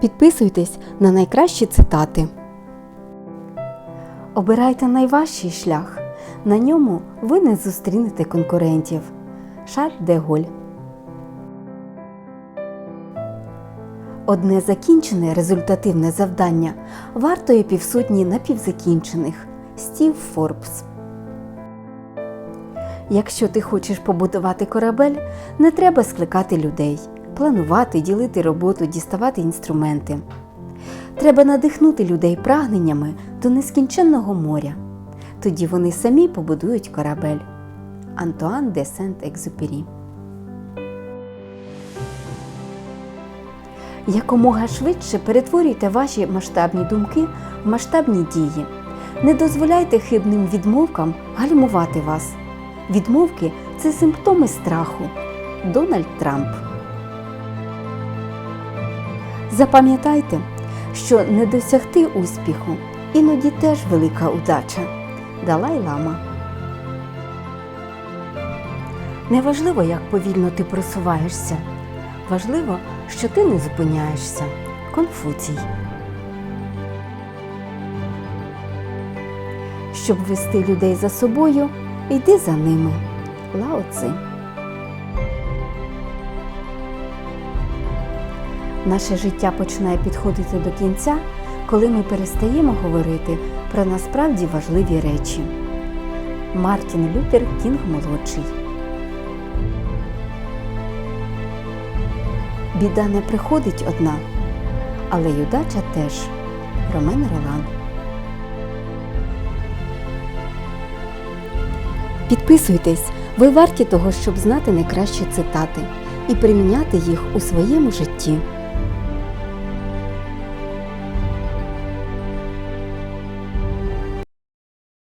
Підписуйтесь на найкращі цитати. Обирайте найважчий шлях. На ньому ви не зустрінете конкурентів. Шарль де Голь. Одне закінчене результативне завдання вартує півсотні напівзакінчених. Стів Форбс. Якщо ти хочеш побудувати корабель, не треба скликати людей, планувати, ділити роботу, діставати інструменти. Треба надихнути людей прагненнями до нескінченного моря. Тоді вони самі побудують корабель. Антуан де Сент-Екзюпері Якомога швидше перетворюйте ваші масштабні думки в масштабні дії. Не дозволяйте хибним відмовкам гальмувати вас. Відмовки це симптоми страху. Дональд Трамп. Запам'ятайте, що не досягти успіху іноді теж велика удача. Далай Лама. Неважливо, як повільно ти просуваєшся. Важливо, що ти не зупиняєшся. Конфуцій. Щоб вести людей за собою, йди за ними. Лао Цзи. Наше життя починає підходити до кінця, коли ми перестаємо говорити про насправді важливі речі. Мартін Лютер Кінг молодший. Біда не приходить одна, але й удача теж. Ромен Ролан. Підписуйтесь, ви варті того, щоб знати найкращі цитати і приміняти їх у своєму житті.